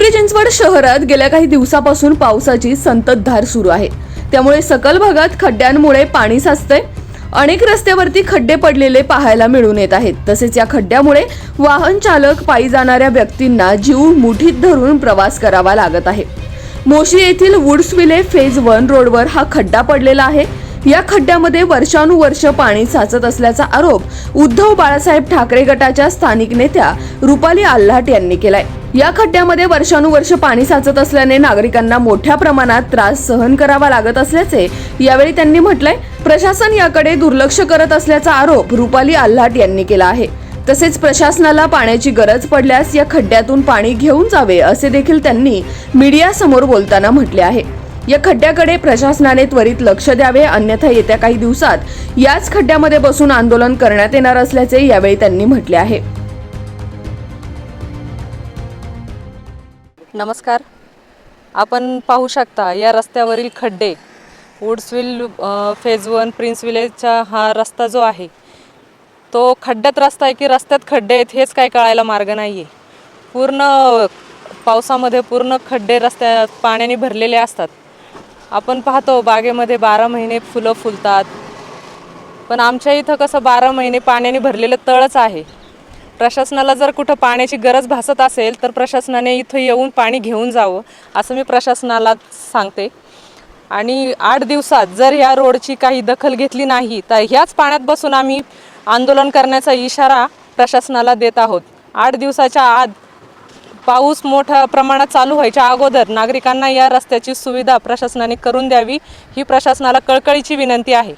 पिंपरी चिंचवड शहरात गेल्या काही दिवसापासून पावसाची संततधार सुरू आहे. त्यामुळे सकल भागात खड्ड्यांमुळे पाणी साचतंय. अनेक रस्त्यावरती खड्डे पडलेले पाहायला मिळून येत आहेत. तसेच या खड्ड्यामुळे वाहन चालक पायी जाणाऱ्या व्यक्तींना जीव मुठीत धरून प्रवास करावा लागत आहे. मोशी येथील वुड्सविले फेज वन रोडवर हा खड्डा पडलेला आहे. या खड्ड्यामध्ये वर्षानुवर्ष पाणी साचत असल्याचा आरोप उद्धव बाळासाहेब ठाकरे गटाच्या स्थानिक नेत्या रुपाली आल्हाट यांनी केलाय. या खड्ड्यामध्ये वर्षानुवर्ष पाणी साचत असल्याने नागरिकांना मोठ्या प्रमाणात त्रास सहन करावा लागत असल्याचे यावेळी त्यांनी म्हटलंय. प्रशासन याकडे दुर्लक्ष करत असल्याचा आरोप रुपाली आल्हाट यांनी केला आहे. तसेच प्रशासनाला पाण्याची गरज पडल्यास या खड्ड्यातून पाणी घेऊन जावे असे देखील त्यांनी मीडियासमोर बोलताना म्हटले आहे. या खड्ड्याकडे प्रशासनाने त्वरित लक्ष द्यावे अन्यथा येत्या काही दिवसात याच खड्ड्यामध्ये बसून आंदोलन करण्यात येणार असल्याचे यावेळी त्यांनी म्हटले आहे. नमस्कार. आपण पाहू शकता या रस्त्यावरील खड्डे वुड्सविल फेज वन प्रिन्स विलेजचा हा रस्ता जो आहे तो खड्ड्यात रस्ता आहे की रस्त्यात खड्डे आहेत हेच काय कळायला मार्ग नाही आहे पूर्ण पावसामध्ये पूर्ण खड्डे रस्त्यात पाण्याने भरलेले असतात. आपण पाहतो बागेमध्ये बारा महिने फुलं फुलतात. पण आमच्या इथं कसं बारा महिने पाण्याने भरलेलं तळच आहे. प्रशासनाला जर कुठं पाण्याची गरज भासत असेल तर प्रशासनाने इथं येऊन पाणी घेऊन जावं असं मी प्रशासनाला सांगते. आणि आठ दिवसात जर या रोडची काही दखल घेतली नाही तर ह्याच पाण्यात बसून आम्ही आंदोलन करण्याचा इशारा प्रशासनाला देत आहोत. आठ दिवसाच्या आत पाऊस मोठ्या प्रमाणात चालू व्हायच्या अगोदर नागरिकांना या रस्त्याची सुविधा प्रशासनाने करून द्यावी ही प्रशासनाला कळकळीची विनंती आहे.